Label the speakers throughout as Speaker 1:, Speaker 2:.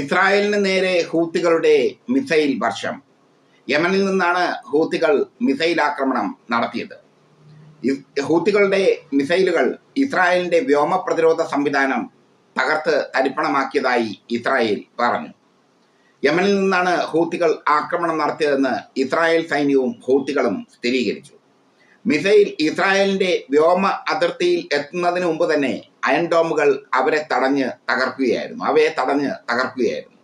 Speaker 1: ഇസ്രായേലിന് നേരെ ഹൂത്തികളുടെ മിസൈൽ വർഷം. യമനിൽ നിന്നാണ് ഹൂത്തികൾ മിസൈൽ ആക്രമണം നടത്തിയത്. ഹൂത്തികളുടെ മിസൈലുകൾ ഇസ്രായേലിന്റെ വ്യോമ പ്രതിരോധ സംവിധാനം തകർത്ത് തരിപ്പണമാക്കിയതായി ഇസ്രായേൽ പറഞ്ഞു. യമനിൽ നിന്നാണ് ഹൂത്തികൾ ആക്രമണം നടത്തിയതെന്ന് ഇസ്രായേൽ സൈന്യവും ഹൂത്തികളും സ്ഥിരീകരിച്ചു. മിസൈൽ ഇസ്രായേലിന്റെ വ്യോമ അതിർത്തിയിൽ എത്തുന്നതിന് മുമ്പ് തന്നെ അയൺ ഡോമുകൾ അവരെ തടഞ്ഞ് തകർക്കുകയായിരുന്നു. അവയെ തടഞ്ഞ് തകർക്കുകയായിരുന്നു.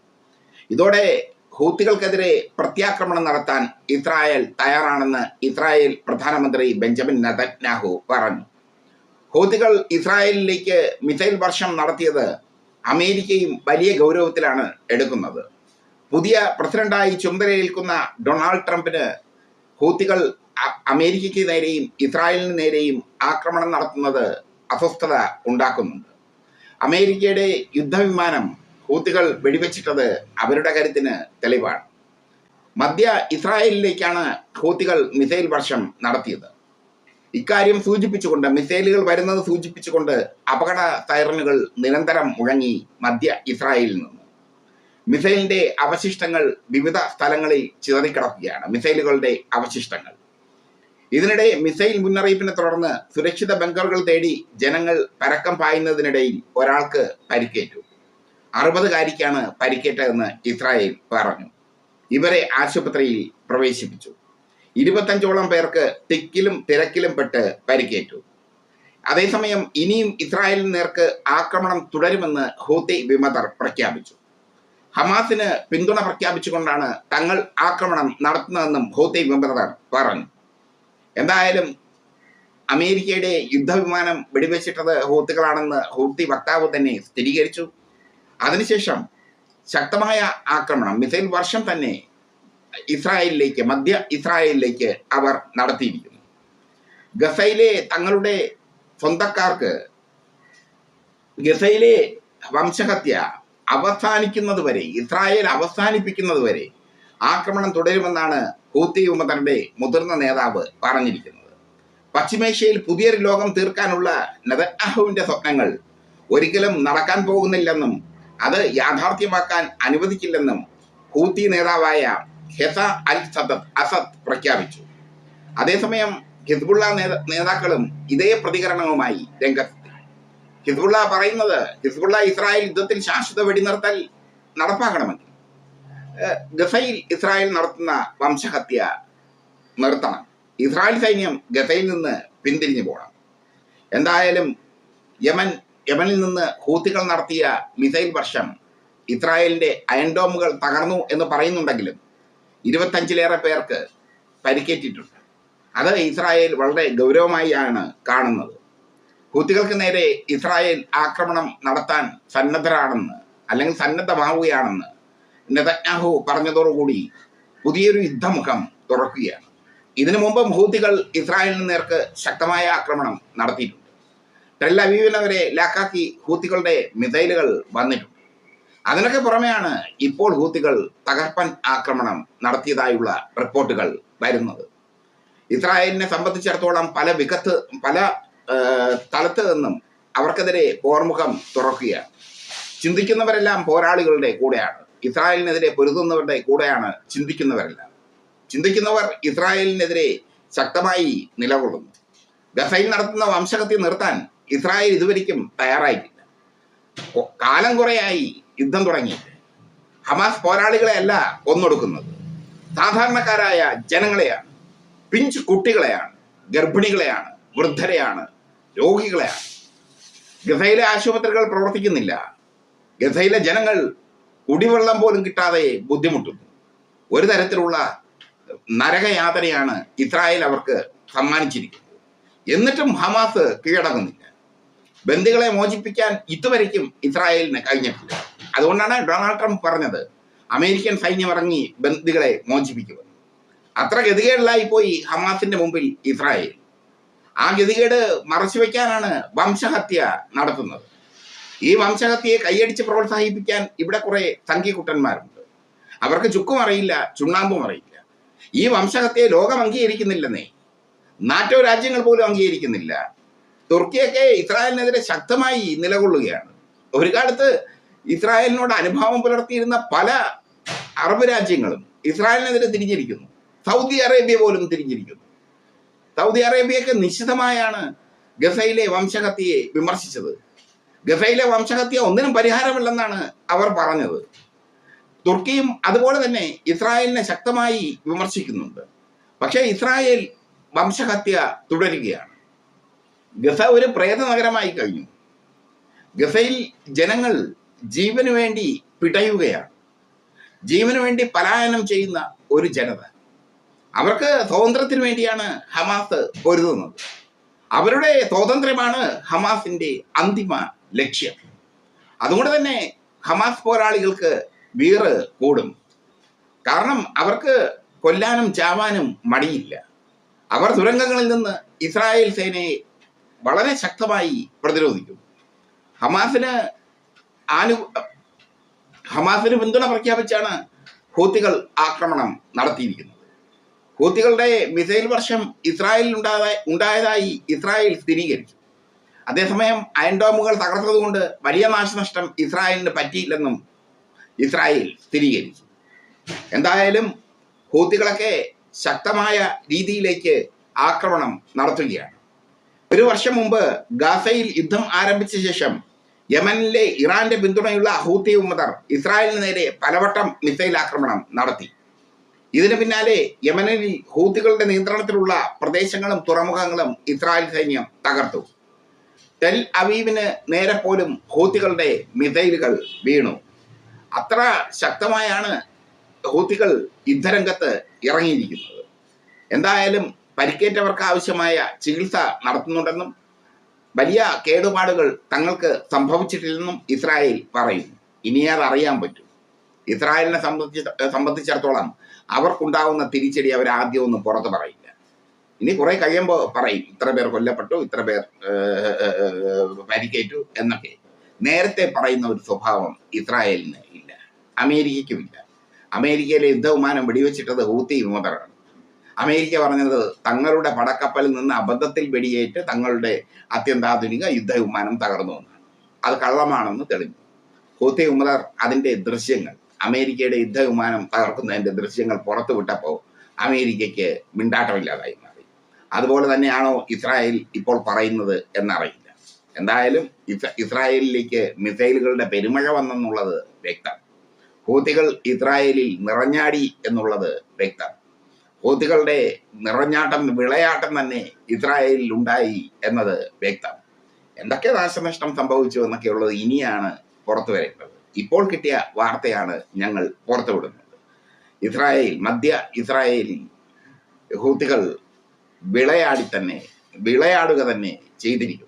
Speaker 1: ഇതോടെ ഹൂത്തികൾക്കെതിരെ പ്രത്യാക്രമണം നടത്താൻ ഇസ്രായേൽ തയ്യാറാണെന്ന് ഇസ്രായേൽ പ്രധാനമന്ത്രി ബെഞ്ചമിൻ നെതന്യാഹു പറഞ്ഞു. ഹൂത്തികൾ ഇസ്രായേലിലേക്ക് മിസൈൽ വർഷം നടത്തിയത് അമേരിക്കയും വലിയ ഗൗരവത്തിലാണ് എടുക്കുന്നത്. പുതിയ പ്രസിഡന്റായി ചുമതലയേൽക്കുന്ന ഡൊണാൾഡ് ട്രംപിന് ഹൂത്തികൾ അമേരിക്കയ്ക്ക് നേരെയും ഇസ്രായേലിന് നേരെയും ആക്രമണം നടത്തുന്നത് അസ്വസ്ഥത ഉണ്ടാക്കുന്നുണ്ട്. അമേരിക്കയുടെ യുദ്ധവിമാനം ഹൂത്തികൾ വെടിവെച്ചിട്ടത് അവരുടെ കരുത്തിന് തെളിവാണ്. മധ്യ ഇസ്രായേലിലേക്കാണ് ഹൂത്തികൾ മിസൈൽ വർഷം നടത്തിയത്. ഇക്കാര്യം സൂചിപ്പിച്ചുകൊണ്ട് മിസൈലുകൾ വരുന്നത് സൂചിപ്പിച്ചുകൊണ്ട് അപകട സൈറനുകൾ നിരന്തരം മുഴങ്ങി മധ്യ ഇസ്രായേലിൽ നിന്ന്. മിസൈലിന്റെ അവശിഷ്ടങ്ങൾ വിവിധ സ്ഥലങ്ങളിൽ ചിതറിക്കിടക്കുകയാണ്. മിസൈലുകളുടെ അവശിഷ്ടങ്ങൾ. ഇതിനിടെ മിസൈൽ മുന്നറിയിപ്പിനെ തുടർന്ന് സുരക്ഷിത ബങ്കറുകൾ തേടി ജനങ്ങൾ പരക്കം പായുന്നതിനിടയിൽ ഒരാൾക്ക് പരിക്കേറ്റു. അറുപതുകാരിക്കാണ് പരിക്കേറ്റതെന്ന് ഇസ്രായേൽ പറഞ്ഞു. ഇവരെ ആശുപത്രിയിൽ പ്രവേശിപ്പിച്ചു. ഇരുപത്തഞ്ചോളം പേർക്ക് തിക്കിലും തിരക്കിലും പെട്ട് പരിക്കേറ്റു. അതേസമയം ഇനിയും ഇസ്രായേലിന് നേർക്ക് ആക്രമണം തുടരുമെന്ന് ഹൂത്തി വിമതർ പ്രഖ്യാപിച്ചു. ഹമാസിന് പിന്തുണ പ്രഖ്യാപിച്ചുകൊണ്ടാണ് തങ്ങൾ ആക്രമണം നടത്തുന്നതെന്നും ഹൂത്തി വിമതർ പറഞ്ഞു. എന്തായാലും അമേരിക്കയുടെ യുദ്ധവിമാനം വെടിവെച്ചിട്ടത് ഹൂത്തികളാണെന്ന് ഹൂത്തി വക്താവ് തന്നെ സ്ഥിരീകരിച്ചു. അതിനുശേഷം ശക്തമായ ആക്രമണം മിസൈൽ വർഷം തന്നെ ഇസ്രായേലിലേക്ക് മധ്യ ഇസ്രായേലിലേക്ക് അവർ നടത്തിയിരിക്കുന്നു. ഗസയിലെ തങ്ങളുടെ സ്വന്തക്കാർക്ക് ഗസയിലെ വംശഹത്യ അവസാനിക്കുന്നത് വരെ ഇസ്രായേൽ അവസാനിപ്പിക്കുന്നത് വരെ ആക്രമണം തുടരുമെന്നാണ് ഹൂത്തി ഉമ്മതന്റെ മുതിർന്ന നേതാവ് പറഞ്ഞിരിക്കുന്നത്. പശ്ചിമേഷ്യയിൽ പുതിയൊരു ലോകം തീർക്കാനുള്ള നെതന്യാഹുവിന്റെ സ്വപ്നങ്ങൾ ഒരിക്കലും നടക്കാൻ പോകുന്നില്ലെന്നും അത് യാഥാർത്ഥ്യമാക്കാൻ അനുവദിക്കില്ലെന്നും ഹൂത്തി നേതാവായ ഹെസ അൽ സദത് അസദ് പ്രഖ്യാപിച്ചു. അതേസമയം ഹിസ്ബുള്ള നേതാക്കളും ഇതേ പ്രതികരണവുമായി രംഗത്തെത്തി ഹിസ്ബുള്ള പറയുന്നത് ഹിസ്ബുള്ള ഇസ്രായേൽ യുദ്ധത്തിൽ ശാശ്വത വെടിനിർത്തൽ നടപ്പാക്കണമെങ്കിൽ. ഗസയിൽ ഇസ്രായേൽ നടത്തുന്ന വംശഹത്യ നിർത്തണം. ഇസ്രായേൽ സൈന്യം ഗസയിൽ നിന്ന് പിന്തിരിഞ്ഞു പോകണം. എന്തായാലും യമൻ യമനിൽ നിന്ന് ഹൂത്തികൾ നടത്തിയ മിസൈൽ വർഷം ഇസ്രായേലിന്റെ അയൻഡോമുകൾ തകർന്നു എന്ന് പറയുന്നുണ്ടെങ്കിലും ഇരുപത്തഞ്ചിലേറെ പേർക്ക് പരിക്കേറ്റിട്ടുണ്ട്. അത് ഇസ്രായേൽ വളരെ ഗൗരവമായാണ് കാണുന്നത്. ഹൂത്തികൾക്ക് നേരെ ഇസ്രായേൽ ആക്രമണം നടത്താൻ സന്നദ്ധരാണെന്ന് അല്ലെങ്കിൽ സന്നദ്ധമാവുകയാണെന്ന് നെതന്യാഹു പറഞ്ഞതോടുകൂടി പുതിയൊരു യുദ്ധമുഖം തുറക്കുകയാണ്. ഇതിനു മുമ്പും ഹൂത്തികൾ ഇസ്രായേലിന് നേർക്ക് ശക്തമായ ആക്രമണം നടത്തിയിട്ടുണ്ട്. ടെൽ അവീവിനെ വരെ ലാക്കാക്കി ഹൂത്തികളുടെ മിസൈലുകൾ വന്നിട്ടുണ്ട്. അതിനൊക്കെ പുറമെയാണ് ഇപ്പോൾ ഹൂത്തികൾ തകർപ്പൻ ആക്രമണം നടത്തിയതായുള്ള റിപ്പോർട്ടുകൾ വരുന്നത്. ഇസ്രായേലിനെ സംബന്ധിച്ചിടത്തോളം പല വികത്ത് പല സ്ഥലത്ത് നിന്നും അവർക്കെതിരെ പോർമുഖം തുറക്കുകയാണ്. ചിന്തിക്കുന്നവരെല്ലാം പോരാളികളുടെ കൂടെയാണ്. ഇസ്രായേലിനെതിരെ പൊരുതുന്നവരുടെ കൂടെയാണ് ചിന്തിക്കുന്നവരെല്ലാം. ചിന്തിക്കുന്നവർ ഇസ്രായേലിനെതിരെ ശക്തമായി നിലകൊള്ളുന്നു. ഗസയിൽ നടത്തുന്ന വംശഹത്യ നിർത്താൻ ഇസ്രായേൽ ഇതുവരെയ്ക്കും തയ്യാറായിട്ടില്ല. കാലം കുറയായി യുദ്ധം തുടങ്ങി. ഹമാസ് പോരാളികളെയല്ല കൊന്നൊടുക്കുന്നത്. സാധാരണക്കാരായ ജനങ്ങളെയാണ്. പിഞ്ച് കുട്ടികളെയാണ്. ഗർഭിണികളെയാണ്. വൃദ്ധരെയാണ്. രോഗികളെയാണ് ഗസയിലെ ആശുപത്രികൾ പ്രവർത്തിക്കുന്നില്ല. ഗസയിലെ ജനങ്ങൾ കുടിവെള്ളം പോലും കിട്ടാതെ ബുദ്ധിമുട്ടുന്നു. ഒരു തരത്തിലുള്ള നരകയാതനയാണ് ഇസ്രായേൽ അവർക്ക് സമ്മാനിച്ചിരിക്കുന്നത്. എന്നിട്ടും ഹമാസ് കീഴടങ്ങുന്നില്ല. ബന്ദികളെ മോചിപ്പിക്കാൻ ഇതുവരയ്ക്കും ഇസ്രായേലിന് കഴിഞ്ഞിട്ടില്ല. അതുകൊണ്ടാണ് ഡൊണാൾഡ് ട്രംപ് പറഞ്ഞത് അമേരിക്കൻ സൈന്യം ഇറങ്ങി ബന്ദികളെ മോചിപ്പിക്കുമെന്ന്. അത്ര ഗതികേടിലായി പോയി ഹമാസിന്റെ മുമ്പിൽ ഇസ്രായേൽ. ആ ഗതികേട് മറച്ചുവെക്കാനാണ് വംശഹത്യ നടത്തുന്നത്. ഈ വംശഹത്യയെ കൈയടിച്ച് പ്രോത്സാഹിപ്പിക്കാൻ ഇവിടെ കുറെ തങ്കിക്കുട്ടന്മാരുണ്ട് അവർക്ക് ചുക്കും അറിയില്ല ചുണ്ണാമ്പും അറിയില്ല. ഈ വംശഹത്യയെ ലോകം അംഗീകരിക്കുന്നില്ലെന്നേ. നാറ്റോ രാജ്യങ്ങൾ പോലും അംഗീകരിക്കുന്നില്ല. തുർക്കിയൊക്കെ ഇസ്രായേലിനെതിരെ ശക്തമായി നിലകൊള്ളുകയാണ്. ഒരു കാലത്ത് ഇസ്രായേലിനോട് അനുഭാവം പുലർത്തിയിരുന്ന പല അറബ് രാജ്യങ്ങളും ഇസ്രായേലിനെതിരെ തിരിഞ്ഞിരിക്കുന്നു. സൗദി അറേബ്യ പോലും തിരിഞ്ഞിരിക്കുന്നു. സൗദി അറേബ്യയൊക്കെ നിശ്ചിതമായാണ് ഗസയിലെ വംശഹത്യയെ വിമർശിച്ചത്. ഗസയിലെ വംശഹത്യ ഒന്നിനും പരിഹാരമില്ലെന്നാണ് അവർ പറഞ്ഞത്. തുർക്കിയും അതുപോലെ തന്നെ ഇസ്രായേലിനെ ശക്തമായി വിമർശിക്കുന്നുണ്ട്. പക്ഷേ ഇസ്രായേൽ വംശഹത്യ തുടരുകയാണ്. ഗസ ഒരു പ്രേത നഗരമായി കഴിഞ്ഞു. ഗസയിൽ ജനങ്ങൾ ജീവന് വേണ്ടി പിടയുകയാണ്. ജീവന് വേണ്ടി പലായനം ചെയ്യുന്ന ഒരു ജനത. അവർക്ക് സ്വാതന്ത്ര്യത്തിന് വേണ്ടിയാണ് ഹമാസ് പൊരുതുന്നത്. അവരുടെ സ്വാതന്ത്ര്യമാണ് ഹമാസിന്റെ അന്തിമ ലക്ഷ്യം. അതുകൊണ്ട് തന്നെ ഹമാസ് പോരാളികൾക്ക് വീറ് കൂടും. കാരണം അവർക്ക് കൊല്ലാനും ചാവാനും മടിയില്ല. അവർ തുരങ്കങ്ങളിൽ നിന്ന് ഇസ്രായേൽ സേനയെ വളരെ ശക്തമായി പ്രതിരോധിക്കും. ഹമാസിന് ആനു ഹമാസിന് പിന്തുണ പ്രഖ്യാപിച്ചാണ് ഹൂത്തികൾ ആക്രമണം നടത്തിയിരിക്കുന്നത്. ഹൂത്തികളുടെ മിസൈൽ വർഷം ഇസ്രായേലിൽ ഉണ്ടായ ഉണ്ടായതായി ഇസ്രായേൽ സ്ഥിരീകരിച്ചു. അതേസമയം അയൻഡോമുകൾ തകർത്തതുകൊണ്ട് വലിയ നാശനഷ്ടം ഇസ്രായേലിന് പറ്റിയില്ലെന്നും ഇസ്രായേൽ സ്ഥിരീകരിച്ചു. എന്തായാലും ഹൂത്തികളൊക്കെ ശക്തമായ രീതിയിലേക്ക് ആക്രമണം നടത്തുകയാണ്. ഒരു വർഷം മുമ്പ് ഗാസയിൽ യുദ്ധം ആരംഭിച്ച ശേഷം യമനിലെ ഇറാന്റെ പിന്തുണയുള്ള ഹൂത്തി ഉമ്മതർ ഇസ്രായേലിന് നേരെ പലവട്ടം മിസൈൽ ആക്രമണം നടത്തി. ഇതിന് പിന്നാലെ യമനിൽ ഹൂത്തികളുടെ നിയന്ത്രണത്തിലുള്ള പ്രദേശങ്ങളും തുറമുഖങ്ങളും ഇസ്രായേൽ സൈന്യം തകർത്തു. ടെൽ അവീവിന് നേരെ പോലും ഹൂത്തികളുടെ മിസൈലുകൾ വീണു. അത്ര ശക്തമായാണ് ഹൂത്തികൾ യുദ്ധരംഗത്ത് ഇറങ്ങിയിരിക്കുന്നത്. എന്തായാലും പരിക്കേറ്റവർക്ക് ആവശ്യമായ ചികിത്സ നടത്തുന്നുണ്ടെന്നും വലിയ കേടുപാടുകൾ തങ്ങൾക്ക് സംഭവിച്ചിട്ടില്ലെന്നും ഇസ്രായേൽ പറയുന്നു. ഇനി അത് അറിയാൻ പറ്റും. ഇസ്രായേലിനെ സംബന്ധിച്ച് സംബന്ധിച്ചിടത്തോളം അവർക്കുണ്ടാവുന്ന തിരിച്ചടി അവർ ആദ്യം ഒന്നും പുറത്ത് പറയില്ല. ഇനി കുറെ കഴിയുമ്പോൾ പറയും ഇത്ര പേർ കൊല്ലപ്പെട്ടു ഇത്ര പേർ പരിക്കേറ്റു എന്നൊക്കെ. നേരത്തെ പറയുന്ന ഒരു സ്വഭാവം ഇസ്രായേലിന് ഇല്ല. അമേരിക്കയ്ക്കും ഇല്ല. അമേരിക്കയിലെ യുദ്ധവിമാനം വെടിവെച്ചിട്ടത് ഹൂത്തി വിമതരാണ്. അമേരിക്ക പറഞ്ഞത് തങ്ങളുടെ പടക്കപ്പലിൽ നിന്ന് അബദ്ധത്തിൽ വെടിയേറ്റ് തങ്ങളുടെ അത്യന്താധുനിക യുദ്ധവിമാനം തകർന്നു എന്നാണ്. അത് കള്ളമാണെന്ന് തെളിഞ്ഞു. ഹൂത്തി ഉമർ അതിന്റെ ദൃശ്യങ്ങൾ അമേരിക്കയുടെ യുദ്ധവിമാനം തകർക്കുന്നതിന്റെ ദൃശ്യങ്ങൾ പുറത്തുവിട്ടപ്പോൾ അമേരിക്കയ്ക്ക് മിണ്ടാട്ടമില്ലാതായി മാറി. അതുപോലെ തന്നെയാണോ ഇസ്രായേൽ ഇപ്പോൾ പറയുന്നത് എന്നറിയില്ല. എന്തായാലും ഇസ് ഇസ്രായേലിലേക്ക് മിസൈലുകളുടെ പെരുമഴ വന്നെന്നുള്ളത് വ്യക്തം. ഹൂത്തികൾ ഇസ്രായേലിൽ നിറഞ്ഞാടി എന്നുള്ളത് വ്യക്തം. ഹൂത്തികളുടെ നിറഞ്ഞാട്ടം വിളയാട്ടം തന്നെ ഇസ്രായേലിൽ ഉണ്ടായി എന്നത് വ്യക്തം. എന്തൊക്കെ നാശനഷ്ടം സംഭവിച്ചു എന്നൊക്കെയുള്ളത് ഇനിയാണ് പുറത്തു വരേണ്ടത്. ഇപ്പോൾ കിട്ടിയ വാർത്തയാണ് ഞങ്ങൾ പുറത്തുവിടുന്നത്. ഇസ്രായേൽ മധ്യ ഇസ്രായേലിൽ ഹൂത്തികൾ വിളയാടി തന്നെ വിളയാടുക തന്നെ ചെയ്തിരിക്കുന്നു.